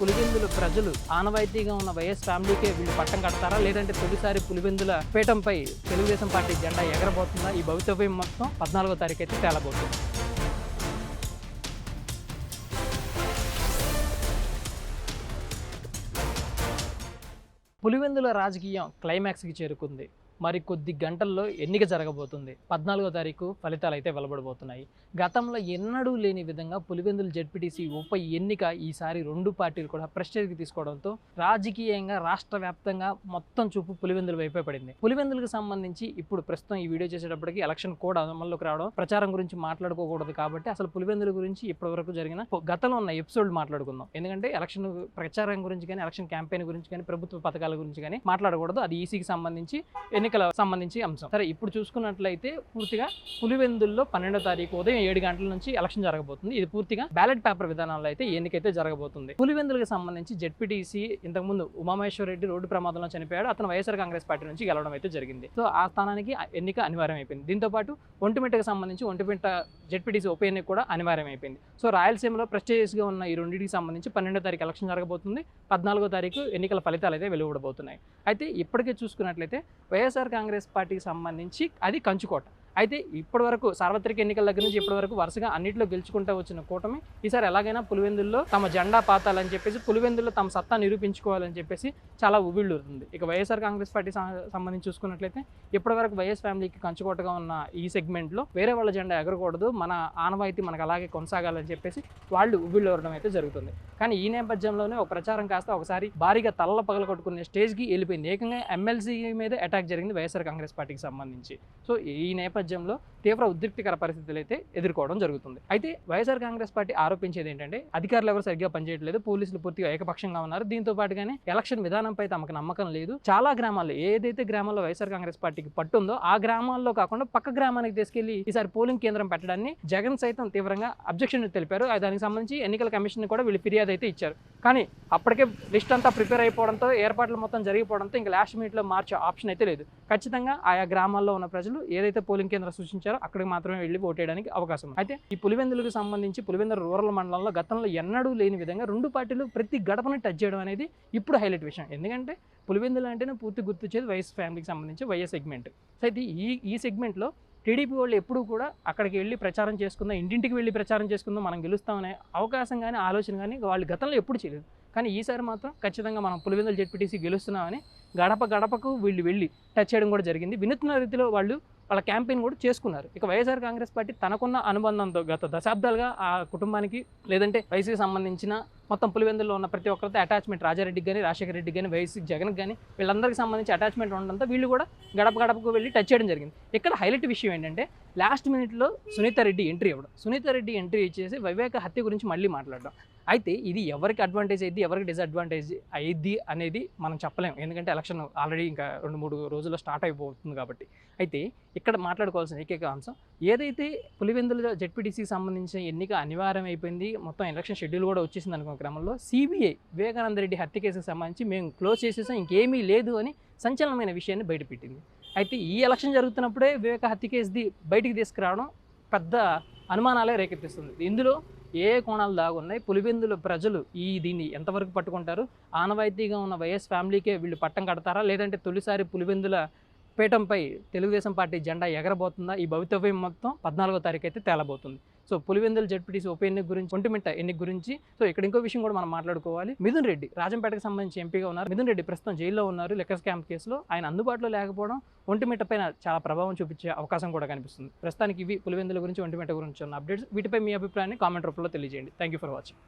పులివెందుల ప్రజలు ఆనవాయితీగా ఉన్న వైఎస్ ఫ్యామిలీకే వీళ్ళు పట్టం కడతారా? లేదంటే తొలిసారి పులివెందుల పీఠంపై తెలుగుదేశం పార్టీ జెండా ఎగరబోతుందా? ఈ భవితవ్యం మొత్తం పద్నాలుగో తారీఖు అయితే తేలబోతుంది. పులివెందుల రాజకీయం క్లైమాక్స్కి చేరుకుంది. మరి కొద్ది గంటల్లో ఎన్నిక జరగబోతుంది. పద్నాలుగో తారీఖు ఫలితాలు అయితే వెలువడబోతున్నాయి. గతంలో ఎన్నడూ లేని విధంగా పులివెందుల జెడ్పీటీసీ ఉప ఎన్నిక ఈసారి రెండు పార్టీలు కూడా ప్రెస్టేజ్కి తీసుకోవడంతో రాజకీయంగా రాష్ట్ర వ్యాప్తంగా మొత్తం చూపు పులివెందుల వైపే పడింది. పులివెందులకు సంబంధించి ఇప్పుడు ప్రస్తుతం ఈ వీడియో చేసేటప్పటికి ఎలక్షన్ కోడ్ అమల్లోకి రావడం ప్రచారం గురించి మాట్లాడుకోకూడదు కాబట్టి అసలు పులివెందుల గురించి ఇప్పటివరకు జరిగిన గతంలో ఉన్న ఎపిసోడ్ మాట్లాడుకుందాం. ఎందుకంటే ఎలక్షన్ ప్రచారం గురించి కానీ ఎలక్షన్ క్యాంపెయిన్ గురించి కానీ ప్రభుత్వ పథకాల గురించి కానీ మాట్లాడకూడదు. అది ఈసీకి సంబంధించి ఎన్నికల సంబంధించి అంశం. సరే ఇప్పుడు చూసుకున్నట్లయితే పూర్తిగా పులివెందుల్లో పన్నెండో తారీఖు ఉదయం ఏడు గంటల నుంచి ఎలక్షన్ జరగబోతుంది. ఇది పూర్తిగా బ్యాలెట్ పేపర్ విధానంలో అయితే ఎన్నికైతే జరగబోతుంది. పులివెందులకు సంబంధించి జెడ్పీటీసీ ఇంతకుముందు ఉమామేశ్వర రెడ్డి రోడ్డు ప్రమాదంలో చనిపోయాడు. అతను వైఎస్ఆర్ కాంగ్రెస్ పార్టీ నుంచి గెలవడం అయితే జరిగింది. సో ఆ స్థానానికి ఎన్నిక అనివార్యం అయిపోయింది దీంతో పాటు ఒంటిమిట్టకు సంబంధించి ఒంటిమిట్ట జెడ్పీటీసీ ఉప ఎన్నిక కూడా అనివార్యం అయిపోయింది సో రాయలసీమలో ప్రెస్టేజియస్గా ఉన్న ఈ రెండింటికి సంబంధించి పన్నెండో తారీఖు ఎలక్షన్ జరగబోతుంది. పద్నాలుగో తారీఖు ఎన్నికల ఫలితాలు అయితే వెలువడబోతున్నాయి. అయితే ఇప్పటికే చూసుకున్నట్లయితే వైఎస్ఆర్ వైఎస్ఆర్ కాంగ్రెస్ పార్టీకి సంబంధించి అది కంచుకోట. అయితే ఇప్పటి వరకు సార్వత్రిక ఎన్నికల దగ్గర నుంచి ఇప్పటి వరకు వరుసగా అన్నింటిలో గెలుచుకుంటూ వచ్చిన కూటమి ఈసారి ఎలాగైనా పులివెందుల్లో తమ జెండా పాతాలని చెప్పేసి పులివెందుల్లో తమ సత్తా నిరూపించుకోవాలని చెప్పేసి చాలా ఉబిళ్ళుతుంది ఇక వైఎస్ఆర్ కాంగ్రెస్ పార్టీ సంబంధించి చూసుకున్నట్లయితే ఇప్పటి వరకు వైఎస్ ఫ్యామిలీకి కంచుకోటగా ఉన్న ఈ సెగ్మెంట్లో వేరే వాళ్ళ జెండా ఎగరకూడదు. మన ఆనవాయితీ మనకు అలాగే కొనసాగాలని చెప్పేసి వాళ్ళు ఉవ్విళ్ళూరడం అయితే జరుగుతుంది. కానీ ఈ నేపథ్యంలోనే ఒక ప్రచారం కాస్త ఒకసారి భారీగా తల్ల పగల కొట్టుకునే స్టేజ్కి వెళ్ళిపోయింది. ఏకంగా ఎమ్మెల్సీ మీద అటాక్ జరిగింది వైఎస్ఆర్ కాంగ్రెస్ పార్టీకి సంబంధించి. సో ఈ నేపథ్యంలో తీవ్ర ఉద్రిక్తికర పరిస్థితులు అయితే ఎదుర్కోవడం జరుగుతుంది. అయితే వైఎస్ఆర్ కాంగ్రెస్ పార్టీ ఆరోపించేది ఏంటంటే అధికారులు ఎవరు సరిగ్గా పనిచేయట్లేదు పోలీసులు పూర్తిగా ఏకపక్షంగా ఉన్నారు. దీంతో పాటుగానే ఎలక్షన్ విధానంపై తమకు నమ్మకం లేదు. చాలా గ్రామాల్లో ఏదైతే గ్రామాల్లో వైఎస్ఆర్ కాంగ్రెస్ పార్టీకి పట్టుందో ఆ గ్రామాల్లో కాకుండా పక్క గ్రామానికి తీసుకెళ్ళి ఈసారి పోలింగ్ కేంద్రం పెట్టడాన్ని జగన్ సైతం తీవ్రంగా అబ్జెక్షన్ తెలిపారు. దానికి సంబంధించి ఎన్నికల కమిషన్ కూడా వీళ్ళు ఫిర్యాదు అయితే ఇచ్చారు. కానీ అప్పటికే లిస్ట్ అంతా ప్రిపేర్ అయిపోవడంతో ఏర్పాట్లు మొత్తం జరిగిపోవడంతో ఇంకా లాస్ట్ మినిట్లో మార్చే ఆప్షన్ అయితే లేదు. ఖచ్చితంగా ఆయా గ్రామాల్లో ఉన్న ప్రజలు ఏదైతే పోలింగ్ కేంద్రం సూచించారో అక్కడికి మాత్రమే వెళ్ళి ఓటేయడానికి అవకాశం అయితే ఈ పులివెందులకు సంబంధించి పులివెందుల రూరల్ మండలంలో గతంలో ఎన్నడూ లేని విధంగా రెండు పార్టీలు ప్రతి గడపని టచ్ చేయడం అనేది ఇప్పుడు హైలైట్ విషయం. ఎందుకంటే పులివెందులు అంటేనే పూర్తి గుర్తొచ్చేది వైఎస్ ఫ్యామిలీకి సంబంధించి వైఎస్ సెగ్మెంట్ సో అయితే ఈ ఈ సెగ్మెంట్లో టీడీపీ వాళ్ళు ఎప్పుడూ కూడా అక్కడికి వెళ్ళి ప్రచారం చేసుకుందాం ఇంటింటికి వెళ్ళి ప్రచారం చేసుకుందాం మనం గెలుస్తామనే అవకాశం కానీ ఆలోచన కానీ వాళ్ళు గతంలో ఎప్పుడు చేయలేదు. కానీ ఈసారి మాత్రం ఖచ్చితంగా మనం పులివెందులు జెడ్పీటీసీ గెలుస్తున్నామని గడప గడపకు వీళ్ళు వెళ్ళి టచ్ చేయడం కూడా జరిగింది. వినూత్న రీతిలో వాళ్ళు వాళ్ళ క్యాంపెయిన్ కూడా చేసుకున్నారు. ఇక వైఎస్ఆర్ కాంగ్రెస్ పార్టీ తనకున్న అనుబంధంతో గత దశాబ్దాలుగా ఆ కుటుంబానికి లేదంటే వైసీకి సంబంధించిన మొత్తం పులివెందుల్లో ఉన్న ప్రతి ఒక్కరితో అటాచ్మెంట్ రాజారెడ్డికి కానీ రాజశేఖర రెడ్డికి కానీ వైసీ జగన్ కానీ వీళ్ళందరికీ సంబంధించి అటాచ్మెంట్ ఉండడంతో వీళ్ళు కూడా గడప గడపకు వెళ్ళి టచ్ చేయడం జరిగింది. ఇక్కడ హైలైట్ విషయం ఏంటంటే లాస్ట్ మినిట్లో సునీత రెడ్డి ఎంట్రీ ఇవ్వడం. సునీత రెడ్డి ఎంట్రీ ఇచ్చేసి వివేక హత్య గురించి మళ్ళీ మాట్లాడడం. అయితే ఇది ఎవరికి అడ్వాంటేజ్ అయ్యింది ఎవరికి డిసడ్వాంటేజ్ అయ్యిద్ది అనేది మనం చెప్పలేం. ఎందుకంటే ఎలక్షన్ ఆల్రెడీ ఇంకా రెండు మూడు రోజుల్లో స్టార్ట్ అయిపోతుంది కాబట్టి. అయితే ఇక్కడ మాట్లాడుకోవాల్సిన ఏకైక అంశం ఏదైతే పులివెందుల జెడ్పీటీసీకి సంబంధించిన ఎన్నిక అనివార్యం అయిపోయింది మొత్తం ఎలక్షన్ షెడ్యూల్ కూడా వచ్చేసింది అనుకున్న క్రమంలో సిబిఐ వివేకానంద రెడ్డి హత్య కేసుకు సంబంధించి మేము క్లోజ్ చేసేసాం ఇంకేమీ లేదు అని సంచలనమైన విషయాన్ని బయటపెట్టింది. అయితే ఈ ఎలక్షన్ జరుగుతున్నప్పుడే వివేక హత్య కేసుది బయటికి తీసుకురావడం పెద్ద అనుమానాలే రేకెత్తిస్తుంది. ఇందులో ఏ కోణాలు దాగున్నాయి? పులివెందుల ప్రజలు ఈ దీన్ని ఎంతవరకు పట్టుకుంటారు? ఆనవాయితీగా ఉన్న వైఎస్ ఫ్యామిలీకే వీళ్ళు పట్టం కడతారా? లేదంటే తొలిసారి పులివెందుల పీఠంపై తెలుగుదేశం పార్టీ జెండా ఎగరబోతుందా? ఈ భవితవ్యం మొత్తం పద్నాలుగో తారీఖు అయితే తేలబోతుంది. సో పులివెందుల జడ్పీటీసీ ఉప ఎన్నిక గురించి ఒంటిమిట్ట ఎన్నిక గురించి సో ఇక్కడ ఇంకో విషయం కూడా మనం మాట్లాడుకోవాలి. మిథున్ రెడ్డి రాజంపేటకు సంబంధించి ఎంపీగా ఉన్నారు. మిథున్ రెడ్డి ప్రస్తుతం జైల్లో ఉన్నారు. లెక్కర్ స్కామ్ కేసులో ఆయన అందుబాటులో లేకపోవడం ఒంటిమిట్ట పైన చాలా ప్రభావం చూపించే అవకాశం కూడా కనిపిస్తుంది. ప్రస్తుతానికి ఇవి పులివెందుల గురించి ఒంటిమిట్ట గురించి ఉన్న అప్డేట్స్. వీటిపై మీ అభిప్రాయాన్ని కామెంట్ రూపంలో తెలియజేయండి. Thank you for watching